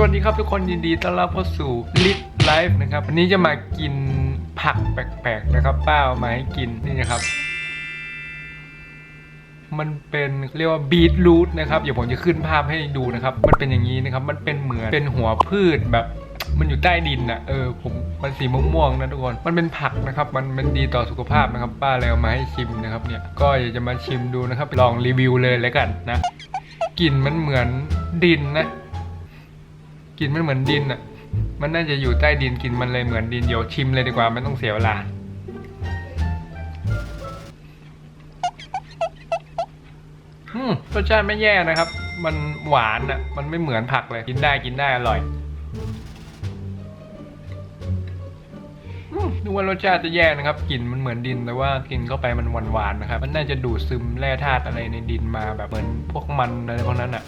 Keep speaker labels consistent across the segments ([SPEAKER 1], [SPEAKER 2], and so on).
[SPEAKER 1] สวัสดีครับทุกคนยินดีต้อนรับเข้าสู่ลิทไลฟ์นะครับ วันนี้จะมากินผักแปลกๆนะครับ ป้าเอามาให้กินนี่นะครับ มันเป็นเรียกว่าบีทรูทนะครับเดี๋ยวผมจะขึ้นภาพให้ดูนะครับ มันเป็นอย่างนี้นะครับ มันเป็นเหมือนเป็นหัวพืชแบบมันอยู่ใต้ดินน่ะเออผมมันสีม่วงๆนะทุกคนมันเป็นผักนะครับ มันมันดีต่อสุขภาพนะครับ ป้าเลยเอามาให้ชิมนะครับเนี่ยก็อยากจะมาชิมดูนะครับลองรีวิวเลยแล้วกันนะกลิ่นมันเหมือนดินนะ กลินมันเหมือนดินอะ มันน่าจะอยู่ใต้ดินกลินมันเลยเหมือนดินเดี๋ยวชิมเลยดีกว่าไม่ต้องเสียเวลาอืมรสชาติไม่แย่นะครับ มันหวานอะ มันไม่เหมือนผักเลย กินได้กินได้อร่อยนึกว่ารสชาติจะแย่นะครับ กลิ่นมันเหมือนดินแต่ว่ากินเข้าไปมันหวานๆนะครับ มันน่าจะดูดซึมแร่ธาตุอะไรในดินมาแบบเหมือนพวกมันอะไรพวกนั้นอะ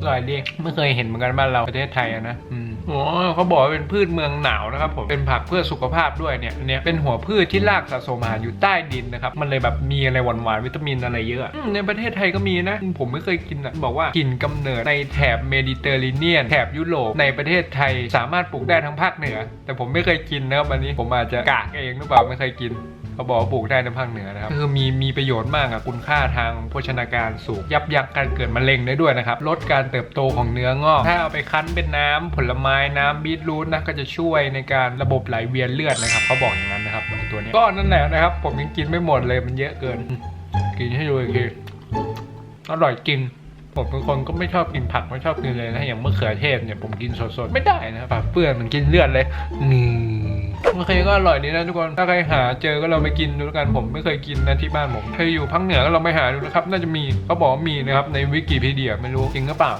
[SPEAKER 1] อร่อยดีไม่เคยเห็นเหมือนกันบ้านเราประเทศไทยอะนะอืม อ๋อเขาบอกว่าเป็นพืชเมืองหนาวนะครับผมเป็นผักเพื่อสุขภาพด้วยเนี่ยเนี่ยเป็นหัวพืชที่รากสะสมอาหารอยู่ใต้ดินนะครับมันเลยแบบมีอะไรหวานๆวิตามินอะไรเยอะอในประเทศไทยก็มีนะ ผมไม่เคยกินอะบอกว่ากลิ่นกำเนิดในแถบเมดิเตอร์เรเนียนแถบยุโรปในประเทศไทยสามารถปลูกได้ทั้งภาคเหนือ แต่ผมไม่เคยกินนะครับอันนี้ผมอาจจะกากเองหรือเปล่าไม่เคยกินเขาบอกว่าปลูกได้ในภาคเหนือนะครับคือมีมีประโยชน์มากอะคุณค่าทางโภชนาการสูง ยับยั้งการเกิดมะเร็งได้ด้วยนะครับ ลดการเติบโตของเนื้องอก ถ้าเอาไปคั้นเป็นน้ำผลไม้น้ำบีทรูทนะก็จะช่วยในการระบบไหลเวียนเลือดนะครับเขาบอกอย่างนั้นนะครับตัวนี้ก็นั่นแหละนะครับ ผมยังกินไม่หมดเลยมันเยอะเกิน กินให้ดูอีกทีอร่อยจริงผมเป็นคนก็ไม่ชอบกินผักไม่ชอบกินเลยนะอย่างมะเขือเทศเนี่ยผมกินสดๆไม่ได้นะครับปากเปื้อนมันกินเลือดเลยนี่โอเคก็อร่อยดีนะทุกคนถ้าใครหาเจอก็ลองไปกินดูแล้วกันผมไม่เคยกินนะที่บ้านผมถ้าอยู่ภาคเหนือก็ลองไปหาดูนะครับ น่าจะมีเขาบอกว่ามีนะครับในวิกิพีเดียไม่รู้จริงหรือเปล่า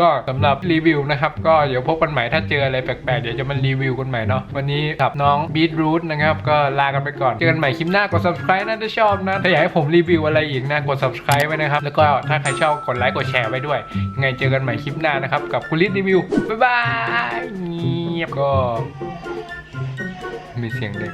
[SPEAKER 1] ก็สำหรับรีวิวนะครับ ก็เดี๋ยวพบกันใหม่ถ้าเจออะไรแปลกๆ เดี๋ยวจะมารีวิวกันใหม่เนาะวันนี้กับน้องบีทรูทนะครับก็ลากันไปก่อน เจอกันใหม่คลิปหน้ากด subscribe นะถ้าชอบนะถ้าอยากให้ผมรีวิวอะไรอีกนะกด subscribe ไว้นะครับแล้วก็ถ้าใครชอบกดไลค์กดแชร์ไว้ด้วยยังไงเจอกันใหม่คลิปหน้านะครับกับคุณลิศรีวิวบ๊ายบายเงียบก็มีเสียงเด็ก